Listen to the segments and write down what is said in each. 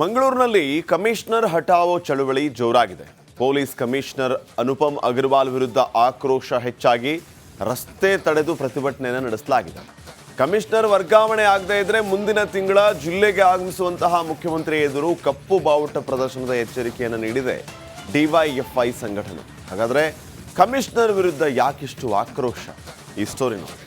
ಮಂಗಳೂರಿನಲ್ಲಿ ಕಮಿಷನರ್ ಹಟಾವೋ ಚಳುವಳಿ ಜೋರಾಗಿದೆ. ಪೊಲೀಸ್ ಕಮಿಷನರ್ ಅನುಪಮ್ ಅಗರ್ವಾಲ್ ವಿರುದ್ಧ ಆಕ್ರೋಶ ಹೆಚ್ಚಾಗಿ ರಸ್ತೆ ತಡೆದು ಪ್ರತಿಭಟನೆಯನ್ನು ನಡೆಸಲಾಗಿದೆ. ಕಮಿಷನರ್ ವರ್ಗಾವಣೆ ಆಗದೇ ಇದ್ರೆ ಮುಂದಿನ ತಿಂಗಳ ಜಿಲ್ಲೆಗೆ ಆಗಮಿಸುವಂತಹ ಮುಖ್ಯಮಂತ್ರಿ ಎದುರು ಕಪ್ಪು ಬಾವುಟ ಪ್ರದರ್ಶನದ ಎಚ್ಚರಿಕೆಯನ್ನು ನೀಡಿದೆ ಡಿವೈಎಫ್ಐ ಸಂಘಟನೆ. ಹಾಗಾದರೆ ಕಮಿಷನರ್ ವಿರುದ್ಧ ಯಾಕಿಷ್ಟು ಆಕ್ರೋಶ? ಈ ಸ್ಟೋರಿ ನೋಡಿ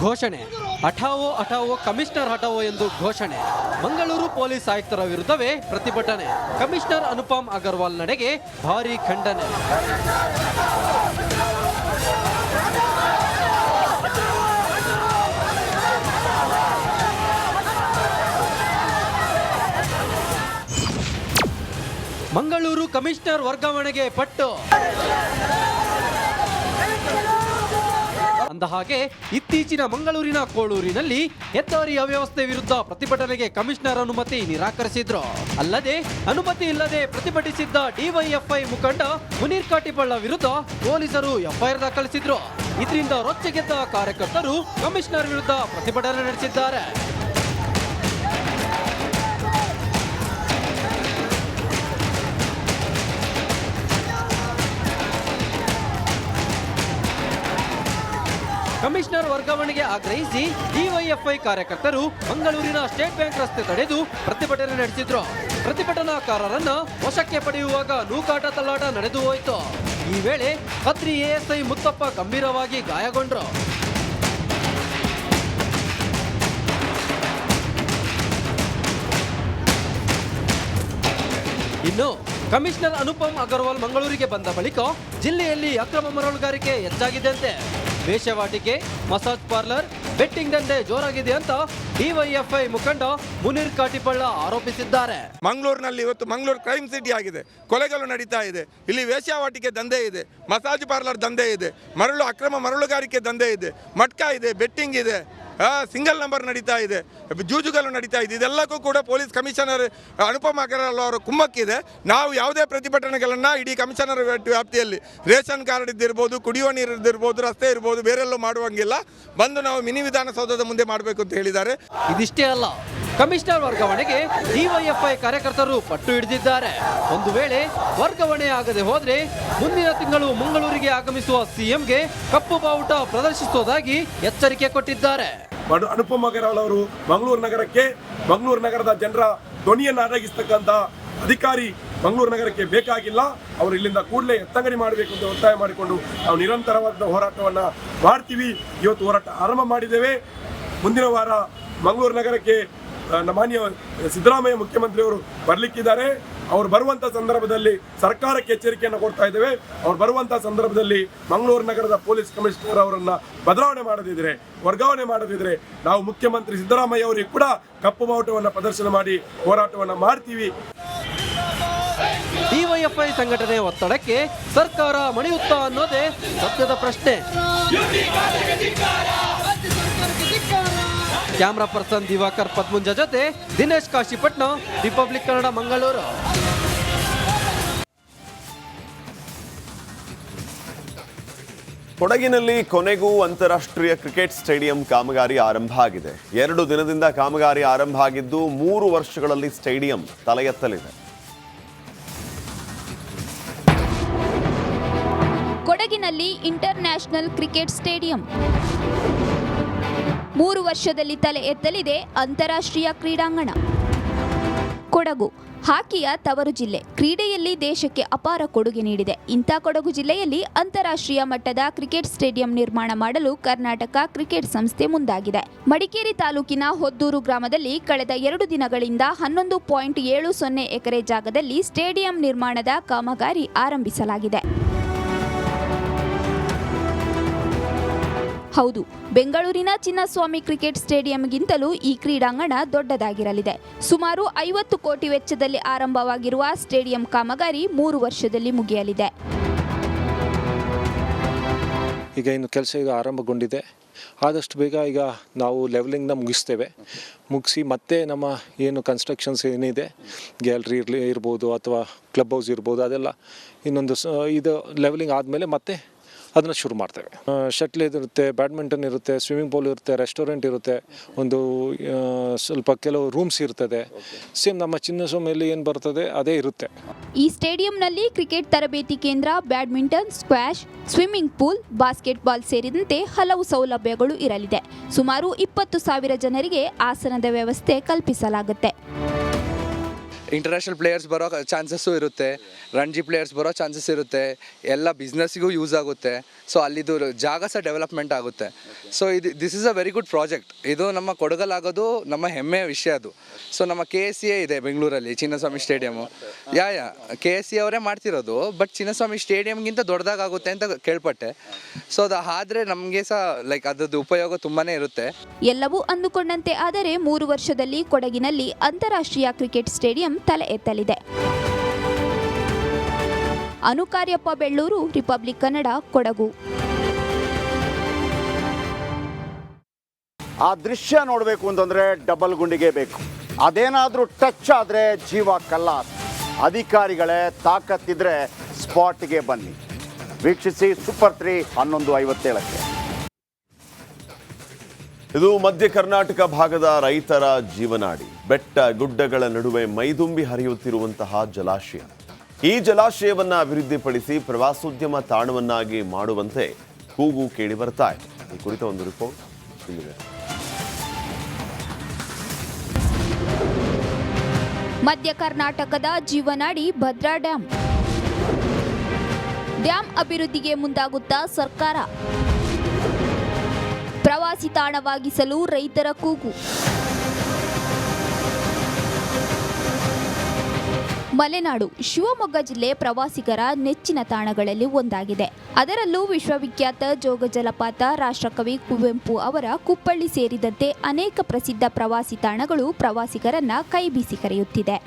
ಘೋಷಣೆ. ಹಠಾವೋ ಹಠಾವೋ ಕಮಿಷನರ್ ಹಠಾವೋ ಎಂದು ಘೋಷಣೆ. ಮಂಗಳೂರು ಪೊಲೀಸ್ ಆಯುಕ್ತರ ವಿರುದ್ಧವೇ ಪ್ರತಿಭಟನೆ. ಕಮಿಷನರ್ ಅನುಪಮ್ ಅಗರ್ವಾಲ್ ನಡೆಗೆ ಭಾರೀ ಖಂಡನೆ. ಮಂಗಳೂರು ಕಮಿಷನರ್ ವರ್ಗಾವಣೆಗೆ ಪಟ್ಟು. ಅಂದ ಹಾಗೆ ಇತ್ತೀಚಿನ ಮಂಗಳೂರಿನ ಕೋಳೂರಿನಲ್ಲಿ ಹೆದ್ದಾರಿ ಅವ್ಯವಸ್ಥೆ ವಿರುದ್ಧ ಪ್ರತಿಭಟನೆಗೆ ಕಮಿಷನರ್ ಅನುಮತಿ ನಿರಾಕರಿಸಿದ್ರು. ಅಲ್ಲದೆ ಅನುಮತಿ ಇಲ್ಲದೆ ಪ್ರತಿಭಟಿಸಿದ್ದ ಡಿವೈಎಫ್ಐ ಮುಖಂಡ ಮುನೀರ್ ಕಾಟಿಪಳ್ಳ ವಿರುದ್ಧ ಪೊಲೀಸರು ಎಫ್ಐಆರ್ ದಾಖಲಿಸಿದ್ರು. ಇದರಿಂದ ರೊಚ್ಚೆಗೆದ್ದ ಕಾರ್ಯಕರ್ತರು ಕಮಿಷನರ್ ವಿರುದ್ಧ ಪ್ರತಿಭಟನೆ ನಡೆಸಿದ್ದಾರೆ. ಕಮಿಷನರ್ ವರ್ಗಾವಣೆಗೆ ಆಗ್ರಹಿಸಿ ಡಿವೈಎಫ್ಐ ಕಾರ್ಯಕರ್ತರು ಮಂಗಳೂರಿನ ಸ್ಟೇಟ್ ಬ್ಯಾಂಕ್ ರಸ್ತೆ ತಡೆದು ಪ್ರತಿಭಟನೆ ನಡೆಸಿದ್ರು. ಪ್ರತಿಭಟನಾಕಾರರನ್ನ ವಶಕ್ಕೆ ಪಡೆಯುವಾಗ ನೂಕಾಟ ತಲ್ಲಾಟ ನಡೆದು ಹೋಯಿತು. ಈ ವೇಳೆ ಖತ್ರಿ ಎಎಸ್ಐ ಮುತ್ತಪ್ಪ ಗಂಭೀರವಾಗಿ ಗಾಯಗೊಂಡ್ರು. ಇನ್ನು ಕಮಿಷನರ್ ಅನುಪಮ್ ಅಗರ್ವಾಲ್ ಮಂಗಳೂರಿಗೆ ಬಂದ ಬಳಿಕ ಜಿಲ್ಲೆಯಲ್ಲಿ ಅಕ್ರಮ ಮರಳುಗಾರಿಕೆ ಹೆಚ್ಚಾಗಿದೆಯಂತೆ ವೇಷವಾಟಿಕೆ, ಮಸಾಜ್ ಪಾರ್ಲರ್, ಬೆಟ್ಟಿಂಗ್ ದಂಧೆ ಜೋರಾಗಿದೆ ಅಂತ ಡಿವೈಎಫ್ಐ ಮುಖಂಡ ಮುನೀರ್ ಕಾಟಿಪಳ್ಳ ಆರೋಪಿಸಿದ್ದಾರೆ. ಮಂಗಳೂರಿನಲ್ಲಿ ಇವತ್ತು ಮಂಗಳೂರು ಕ್ರೈಮ್ ಸಿಟಿ ಆಗಿದೆ. ಕೊಲೆಗಳು ನಡೀತಾ ಇದೆ. ಇಲ್ಲಿ ವೇಶ್ಯಾವಾಟಿಕೆ ದಂಧೆ ಇದೆ. ಮಸಾಜ್ ಪಾರ್ಲರ್ ದಂಧೆ ಇದೆ. ಮರಳು, ಅಕ್ರಮ ಮರಳುಗಾರಿಕೆ ದಂಧೆ ಇದೆ. ಮಟ್ಕಾ ಇದೆ, ಬೆಟ್ಟಿಂಗ್ ಇದೆ. ಸಿಂಗಲ್ ನಂಬರ್ ನಡೀತಾ ಇದೆ. ಜೂಜುಗಲು ನಡೀತಾ ಇದೆ. ಇದೆಲ್ಲಕ್ಕೂ ಕೂಡ ಪೊಲೀಸ್ ಕಮಿಷನರ್ ಅನುಪಮ ಅಗರ್ವಾಲ್ ಅವರ ಕುಮ್ಮಕ್ಕಿದೆ. ನಾವು ಯಾವುದೇ ಪ್ರತಿಭಟನೆಗಳನ್ನು ಇಡೀ ಕಮಿಷನರ್ ವ್ಯಾಪ್ತಿಯಲ್ಲಿ ರೇಷನ್ ಕಾರ್ಡ್ ಇದ್ದಿರ್ಬೋದು, ಕುಡಿಯುವ ನೀರು ಇದ್ದಿರ್ಬೋದು, ರಸ್ತೆ ಇರ್ಬೋದು, ಬೇರೆಲ್ಲೂ ಮಾಡುವಂಗಿಲ್ಲ. ಬಂದು ನಾವು ಮಿನಿ ವಿಧಾನಸೌಧದ ಮುಂದೆ ಮಾಡಬೇಕು ಅಂತ ಹೇಳಿದ್ದಾರೆ. ಇದಿಷ್ಟೇ ಅಲ್ಲ, ಕಮಿಷನರ್ ವರ್ಗಾವಣೆಗೆ ಡಿವೈಎಫ್ಐ ಕಾರ್ಯಕರ್ತರು ಪಟ್ಟು ಹಿಡಿದಿದ್ದಾರೆ. ಒಂದು ವೇಳೆ ವರ್ಗಾವಣೆ ಆಗದೆ ಹೋದರೆ ಮುಂದಿನ ತಿಂಗಳು ಮಂಗಳೂರಿಗೆ ಆಗಮಿಸುವ ಸಿಎಂಗೆ ಕಪ್ಪು ಬಾವುಟ ಪ್ರದರ್ಶಿಸುವುದಾಗಿ ಎಚ್ಚರಿಕೆ ಕೊಟ್ಟಿದ್ದಾರೆ. ಅನುಪಮ ಅಗರ್ವಾಲ್ ಅವರು ಮಂಗಳೂರು ನಗರಕ್ಕೆ, ಮಂಗಳೂರು ನಗರದ ಜನರ ಧ್ವನಿಯನ್ನು ಅಡಗಿಸ್ತಕ್ಕಂಥ ಅಧಿಕಾರಿ ಮಂಗಳೂರು ನಗರಕ್ಕೆ ಬೇಕಾಗಿಲ್ಲ. ಅವರು ಇಲ್ಲಿಂದ ಕೂಡಲೇ ಎತ್ತಂಗಡಿ ಮಾಡಬೇಕು ಅಂತ ಒತ್ತಾಯ ಮಾಡಿಕೊಂಡು ನಾವು ನಿರಂತರವಾದ ಹೋರಾಟವನ್ನು ಮಾಡ್ತೀವಿ. ಇವತ್ತು ಹೋರಾಟ ಆರಂಭ ಮಾಡಿದ್ದೇವೆ. ಮುಂದಿನ ವಾರ ಮಂಗಳೂರು ನಗರಕ್ಕೆ ಮಾನ್ಯ ಸಿದ್ದರಾಮಯ್ಯ ಮುಖ್ಯಮಂತ್ರಿಯವರು ಬರಲಿಕ್ಕಿದ್ದಾರೆ. ಅವ್ರು ಬರುವಂಥ ಸಂದರ್ಭದಲ್ಲಿ ಸರ್ಕಾರಕ್ಕೆ ಎಚ್ಚರಿಕೆಯನ್ನು ಕೊಡ್ತಾ ಇದ್ದೇವೆ. ಅವ್ರು ಬರುವಂಥ ಸಂದರ್ಭದಲ್ಲಿ ಮಂಗಳೂರು ನಗರದ ಪೊಲೀಸ್ ಕಮಿಷನರ್ ಅವರನ್ನ ಬದಲಾವಣೆ ಮಾಡದಿದ್ರೆ, ವರ್ಗಾವಣೆ ಮಾಡದಿದ್ರೆ ನಾವು ಮುಖ್ಯಮಂತ್ರಿ ಸಿದ್ದರಾಮಯ್ಯ ಅವರಿಗೆ ಕೂಡ ಕಪ್ಪು ಬಾವುಟವನ್ನು ಪ್ರದರ್ಶನ ಮಾಡಿ ಹೋರಾಟವನ್ನು ಮಾಡ್ತೀವಿ. ಡಿವೈಎಫ್ಐ ಸಂಘಟನೆ ಒತ್ತಡಕ್ಕೆ ಸರ್ಕಾರ ಮಣಿಯುತ್ತಾ ಅನ್ನೋದೇ ಸತ್ಯದ ಪ್ರಶ್ನೆ. ಕ್ಯಾಮ್ರಾ ಪರ್ಸನ್ ದಿವಾಕರ್ ಪದ್ಮುಂಜ ಜೊತೆ ದಿನೇಶ್ ಕಾಶಿಪಟ್ನ ರಿಪಬ್ಲಿಕ್ ಕನ್ನಡ ಮಂಗಳೂರು. ಕೊಡಗಿನಲ್ಲಿ ಕೊನೆಗೂ ಅಂತಾರಾಷ್ಟ್ರೀಯ ಕ್ರಿಕೆಟ್ ಸ್ಟೇಡಿಯಂ ಕಾಮಗಾರಿ ಆರಂಭ ಆಗಿದೆ. ಎರಡು ದಿನದಿಂದ ಕಾಮಗಾರಿ ಆರಂಭ ಆಗಿದ್ದು ಮೂರು ವರ್ಷಗಳಲ್ಲಿ ಸ್ಟೇಡಿಯಂ ತಲೆ ಎತ್ತಲಿದೆ ಕೊಡಗಿನಲ್ಲಿ ಇಂಟರ್ ನ್ಯಾಷನಲ್ ಕ್ರಿಕೆಟ್ ಸ್ಟೇಡಿಯಂ. ಮೂರು ವರ್ಷದಲ್ಲಿ ತಲೆ ಎತ್ತಲಿದೆ ಅಂತಾರಾಷ್ಟ್ರೀಯ ಕ್ರೀಡಾಂಗಣ. ಕೊಡಗು. ಹಾಕಿಯ ತವರು ಜಿಲ್ಲೆ. ಕ್ರೀಡೆಯಲ್ಲಿ ದೇಶಕ್ಕೆ ಅಪಾರ ಕೊಡುಗೆ ನೀಡಿದೆ. ಇಂಥ ಕೊಡಗು ಜಿಲ್ಲೆಯಲ್ಲಿ ಅಂತಾರಾಷ್ಟ್ರೀಯ ಮಟ್ಟದ ಕ್ರಿಕೆಟ್ ಸ್ಟೇಡಿಯಂ ನಿರ್ಮಾಣ ಮಾಡಲು ಕರ್ನಾಟಕ ಕ್ರಿಕೆಟ್ ಸಂಸ್ಥೆ ಮುಂದಾಗಿದೆ. ಮಡಿಕೇರಿ ತಾಲೂಕಿನ ಹೊದ್ದೂರು ಗ್ರಾಮದಲ್ಲಿ ಕಳೆದ ಎರಡು ದಿನಗಳಿಂದ ಹನ್ನೊಂದು ಪಾಯಿಂಟ್ ಏಳು ಸೊನ್ನೆ ಎಕರೆ ಜಾಗದಲ್ಲಿ ಸ್ಟೇಡಿಯಂ ನಿರ್ಮಾಣದ ಕಾಮಗಾರಿ ಆರಂಭಿಸಲಾಗಿದೆ. ಹೌದು, ಬೆಂಗಳೂರಿನ ಚಿನ್ನಸ್ವಾಮಿ ಕ್ರಿಕೆಟ್ ಸ್ಟೇಡಿಯಂಗಿಂತಲೂ ಈ ಕ್ರೀಡಾಂಗಣ ದೊಡ್ಡದಾಗಿರಲಿದೆ. ಸುಮಾರು ಐವತ್ತು ಕೋಟಿ ವೆಚ್ಚದಲ್ಲಿ ಆರಂಭವಾಗಿರುವ ಸ್ಟೇಡಿಯಂ ಕಾಮಗಾರಿ ಮೂರು ವರ್ಷದಲ್ಲಿ ಮುಗಿಯಲಿದೆ. ಈಗ ಇನ್ನು ಕೆಲಸ ಈಗ ಆರಂಭಗೊಂಡಿದೆ. ಆದಷ್ಟು ಬೇಗ ಈಗ ನಾವು ಲೆವೆಲಿಂಗ್ನ ಮುಗಿಸ್ತೇವೆ. ಮುಗಿಸಿ ಮತ್ತೆ ನಮ್ಮ ಏನು ಕನ್ಸ್ಟ್ರಕ್ಷನ್ಸ್ ಏನಿದೆ ಗ್ಯಾಲ್ರಿ ಇರಲಿ, ಇರ್ಬೋದು ಅಥವಾ ಕ್ಲಬ್ ಹೌಸ್ ಇರ್ಬೋದು ಅದೆಲ್ಲ ಇನ್ನೊಂದು ಇದು ಲೆವೆಲಿಂಗ್ ಆದಮೇಲೆ ಮತ್ತೆ ಅದನ್ನು ಶುರು ಮಾಡ್ತೇವೆ. ಶಟ್ಲ್ ಇರುತ್ತೆ, ಬ್ಯಾಡ್ಮಿಂಟನ್ ಇರುತ್ತೆ, ಸ್ವಿಮ್ಮಿಂಗ್ ಪೂಲ್ ಇರುತ್ತೆ, ರೆಸ್ಟೋರೆಂಟ್ ಇರುತ್ತೆ, ಒಂದು ಸ್ವಲ್ಪ ಕೆಲವು ರೂಮ್ಸ್ ಇರ್ತದೆ. ಸೇಮ್ ನಮ್ಮ ಚಿನ್ನಸ್ವಾಮಿಯಲ್ಲಿ ಏನು ಬರ್ತದೆ, ಅದೇ ಇರುತ್ತೆ. ಈ ಸ್ಟೇಡಿಯಂನಲ್ಲಿ ಕ್ರಿಕೆಟ್ ತರಬೇತಿ ಕೇಂದ್ರ, badminton, squash, swimming pool, basketball ಸೇರಿದಂತೆ ಹಲವು ಸೌಲಭ್ಯಗಳು ಇರಲಿದೆ. ಸುಮಾರು ಇಪ್ಪತ್ತು ಸಾವಿರ ಜನರಿಗೆ ಆಸನದ ವ್ಯವಸ್ಥೆ ಕಲ್ಪಿಸಲಾಗುತ್ತೆ. ಇಂಟರ್ನ್ಯಾಷನಲ್ ಪ್ಲೇಯರ್ಸ್ ಬರೋ ಚಾನ್ಸಸ್ಸು ಇರುತ್ತೆ ರಣಜಿ ಪ್ಲೇಯರ್ಸ್ ಬರೋ ಚಾನ್ಸಸ್ ಇರುತ್ತೆ ಎಲ್ಲ ಬಿಸ್ನೆಸ್ಗೂ ಯೂಸ್ ಆಗುತ್ತೆ. ಸೊ ಅಲ್ಲಿದು ಜಾಗ ಸಹ ಡೆವಲಪ್ಮೆಂಟ್ ಆಗುತ್ತೆ. ಸೊ ಇದು this is a very good project ಇದು ನಮ್ಮ ಕೊಡಗಲಾಗೋದು ನಮ್ಮ ಹೆಮ್ಮೆಯ ವಿಷಯ ಅದು. ಸೊ ನಮ್ಮ ಕೆ ಎಸ್ ಸಿ ಎ ಇದೆ ಬೆಂಗಳೂರಲ್ಲಿ Chinnaswamy stadium yeah yeah K S C ಅವರೇ ಮಾಡ್ತಿರೋದು ಬಟ್ ಚಿನ್ನಸ್ವಾಮಿ ಸ್ಟೇಡಿಯಮ್ಗಿಂತ ದೊಡ್ಡದಾಗುತ್ತೆ ಅಂತ ಕೇಳ್ಪಟ್ಟೆ. ಸೊ ಅದು ಆದರೆ ನಮಗೆ ಸಹ ಲೈಕ್ ಅದರದ್ದು ಉಪಯೋಗ ತುಂಬಾ ಇರುತ್ತೆ. ಎಲ್ಲವೂ ಅಂದುಕೊಂಡಂತೆ ಆದರೆ ಮೂರು ವರ್ಷದಲ್ಲಿ ಕೊಡಗಿನಲ್ಲಿ ಅಂತಾರಾಷ್ಟ್ರೀಯ ಕ್ರಿಕೆಟ್ ಸ್ಟೇಡಿಯಂ ತಲೆ ಎತ್ತಲಿದೆ. ಅನುಕಾರ್ಯಪ್ಪ ಬೆಳ್ಳೂರು, ರಿಪಬ್ಲಿಕ್ ಕನ್ನಡ, ಕೊಡಗು. ಆ ದೃಶ್ಯ ನೋಡಬೇಕು ಅಂತಂದರೆ ಡಬಲ್ ಗುಂಡಿಗೆ ಬೇಕು. ಅದೇನಾದರೂ ಟಚ್ ಆದರೆ ಜೀವ ಕಲ್ಲ ಅಧಿಕಾರಿಗಳೇ ತಾಕತ್ತಿದ್ರೆ ಸ್ಪಾಟ್ಗೆ ಬನ್ನಿ. ವೀಕ್ಷಿಸಿ ಸೂಪರ್ ತ್ರೀ ಹನ್ನೊಂದು ಐವತ್ತೇಳಕ್ಕೆ. ಇದು ಮಧ್ಯ ಕರ್ನಾಟಕ ಭಾಗದ ರೈತರ ಜೀವನಾಡಿ. ಬೆಟ್ಟ ಗುಡ್ಡಗಳ ನಡುವೆ ಮೈದುಂಬಿ ಹರಿಯುತ್ತಿರುವಂತಹ ಜಲಾಶಯ. ಈ ಜಲಾಶಯವನ್ನು ಅಭಿವೃದ್ಧಿಪಡಿಸಿ ಪ್ರವಾಸೋದ್ಯಮ ತಾಣವನ್ನಾಗಿ ಮಾಡುವಂತೆ ಕೂಗು ಕೇಳಿ ಬರ್ತಾ ಇದೆ. ಈ ಕುರಿತ ಒಂದು ರಿಪೋರ್ಟ್ ಇಲ್ಲಿದೆ. ಮಧ್ಯ ಕರ್ನಾಟಕದ ಜೀವನಾಡಿ ಭದ್ರಾ ಡ್ಯಾಂ. ಡ್ಯಾಂ ಅಭಿವೃದ್ಧಿಗೆ ಮುಂದಾಗುತ್ತಾ ಸರ್ಕಾರ. ಪ್ರವಾಸಿ ತಾಣವಾಗಿಸಲು ರೈತರ ಕೂಗು. ಮಲೆನಾಡು, ಶಿವಮೊಗ್ಗ ಜಿಲ್ಲೆ ಪ್ರವಾಸಿಗರ ನೆಚ್ಚಿನ ತಾಣಗಳಲ್ಲಿ ಒಂದಾಗಿದೆ. ಅದರಲ್ಲೂ ವಿಶ್ವವಿಖ್ಯಾತ ಜೋಗ ಜಲಪಾತ, ರಾಷ್ಟ್ರಕವಿ ಕುವೆಂಪು ಅವರ ಕುಪ್ಪಳ್ಳಿ ಸೇರಿದಂತೆ ಅನೇಕ ಪ್ರಸಿದ್ಧ ಪ್ರವಾಸಿ ತಾಣಗಳು ಪ್ರವಾಸಿಗರನ್ನ ಕೈಬೀಸಿ ಕರೆಯುತ್ತಿದೆ.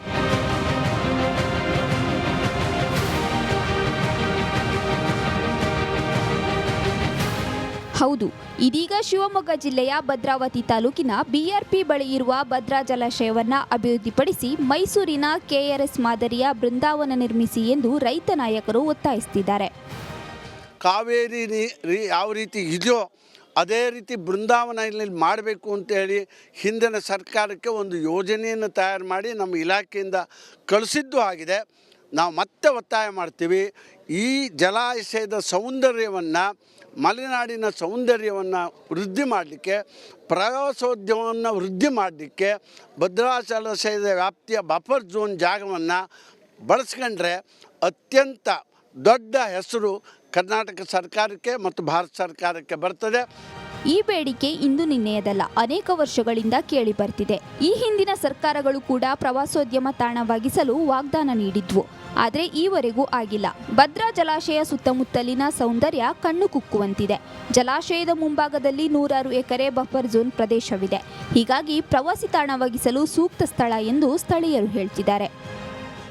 ಹೌದು, ಇದೀಗ ಶಿವಮೊಗ್ಗ ಜಿಲ್ಲೆಯ ಭದ್ರಾವತಿ ತಾಲೂಕಿನ ಬಿಆರ್ಪಿ ಬಳಿ ಇರುವ ಭದ್ರಾ ಜಲಾಶಯವನ್ನು ಅಭಿವೃದ್ಧಿಪಡಿಸಿ ಮೈಸೂರಿನ ಕೆಆರ್ಎಸ್ ಮಾದರಿಯ ಬೃಂದಾವನ ನಿರ್ಮಿಸಿ ಎಂದು ರೈತ ನಾಯಕರು ಒತ್ತಾಯಿಸುತ್ತಿದ್ದಾರೆ. ಕಾವೇರಿ ಯಾವ ರೀತಿ ಇದೆಯೋ ಅದೇ ರೀತಿ ಬೃಂದಾವನ ಇಲ್ಲಿ ಮಾಡಬೇಕು ಅಂತೇಳಿ ಹಿಂದಿನ ಸರ್ಕಾರಕ್ಕೆ ಒಂದು ಯೋಜನೆಯನ್ನು ತಯಾರು ಮಾಡಿ ನಮ್ಮ ಇಲಾಖೆಯಿಂದ ಕಳಿಸಿದ್ದು ಆಗಿದೆ. ನಾವು ಮತ್ತೆ ಒತ್ತಾಯ ಮಾಡ್ತೀವಿ. ಈ ಜಲಾಶಯದ ಸೌಂದರ್ಯವನ್ನು, ಮಲೆನಾಡಿನ ಸೌಂದರ್ಯವನ್ನು ವೃದ್ಧಿ ಮಾಡಲಿಕ್ಕೆ, ಪ್ರವಾಸೋದ್ಯಮವನ್ನು ವೃದ್ಧಿ ಮಾಡಲಿಕ್ಕೆ ಭದ್ರಾ ಜಲಾಶಯದ ವ್ಯಾಪ್ತಿಯ ಬಫರ್ ಝೋನ್ ಜಾಗವನ್ನು ಬಳಸ್ಕೊಂಡ್ರೆ ಅತ್ಯಂತ ದೊಡ್ಡ ಹೆಸರು ಕರ್ನಾಟಕ ಸರ್ಕಾರಕ್ಕೆ ಮತ್ತು ಭಾರತ ಸರ್ಕಾರಕ್ಕೆ ಬರ್ತದೆ. ಈ ಬೇಡಿಕೆ ಇಂದು ನಿನ್ನೆಯದಲ್ಲ, ಅನೇಕ ವರ್ಷಗಳಿಂದ ಕೇಳಿ ಬರ್ತಿದೆ. ಈ ಹಿಂದಿನ ಸರ್ಕಾರಗಳು ಕೂಡ ಪ್ರವಾಸೋದ್ಯಮ ತಾಣವಾಗಿಸಲು ವಾಗ್ದಾನ ನೀಡಿದ್ವು. ಆದರೆ ಈವರೆಗೂ ಆಗಿಲ್ಲ. ಭದ್ರಾ ಜಲಾಶಯ ಸುತ್ತಮುತ್ತಲಿನ ಸೌಂದರ್ಯ ಕಣ್ಣು ಕುಕ್ಕುವಂತಿದೆ. ಜಲಾಶಯದ ಮುಂಭಾಗದಲ್ಲಿ ನೂರಾರು ಎಕರೆ ಬಫರ್ ಝೋನ್ ಪ್ರದೇಶವಿದೆ. ಹೀಗಾಗಿ ಪ್ರವಾಸಿ ತಾಣವಾಗಿಸಲು ಸೂಕ್ತ ಸ್ಥಳ ಎಂದು ಸ್ಥಳೀಯರು ಹೇಳ್ತಿದ್ದಾರೆ.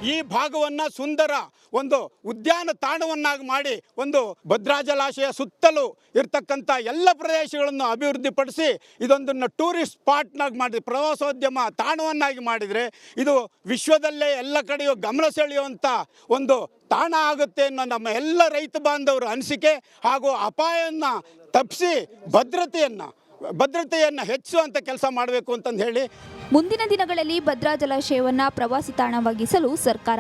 ಈ ಭಾಗವನ್ನು ಸುಂದರ ಒಂದು ಉದ್ಯಾನ ತಾಣವನ್ನಾಗಿ ಮಾಡಿ ಒಂದು ಭದ್ರಾ ಜಲಾಶಯ ಸುತ್ತಲೂ ಇರ್ತಕ್ಕಂಥ ಎಲ್ಲ ಪ್ರದೇಶಗಳನ್ನು ಅಭಿವೃದ್ಧಿಪಡಿಸಿ ಇದೊಂದನ್ನು ಟೂರಿಸ್ಟ್ ಸ್ಪಾಟ್ನಾಗಿ ಮಾಡಿ ಪ್ರವಾಸೋದ್ಯಮ ತಾಣವನ್ನಾಗಿ ಮಾಡಿದರೆ ಇದು ವಿಶ್ವದಲ್ಲೇ ಎಲ್ಲ ಕಡೆಯೂ ಗಮನ ಸೆಳೆಯುವಂಥ ಒಂದು ತಾಣ ಆಗುತ್ತೆ ಅನ್ನೋ ನಮ್ಮ ಎಲ್ಲ ರೈತ ಬಾಂಧವರ ಅನಿಸಿಕೆ ಹಾಗೂ ಅಪಾಯವನ್ನು ತಪ್ಪಿಸಿ ಭದ್ರತೆಯನ್ನು ಭದ್ರತೆಯನ್ನು ಹೆಚ್ಚಿಸುವಂಥ ಕೆಲಸ ಮಾಡಬೇಕು ಅಂತಂದು ಹೇಳಿ ಮುಂದಿನ ದಿನಗಳಲ್ಲಿ ಭದ್ರಾ ಜಲಾಶಯವನ್ನು ಪ್ರವಾಸಿ ತಾಣವಾಗಿಸಲು ಸರ್ಕಾರ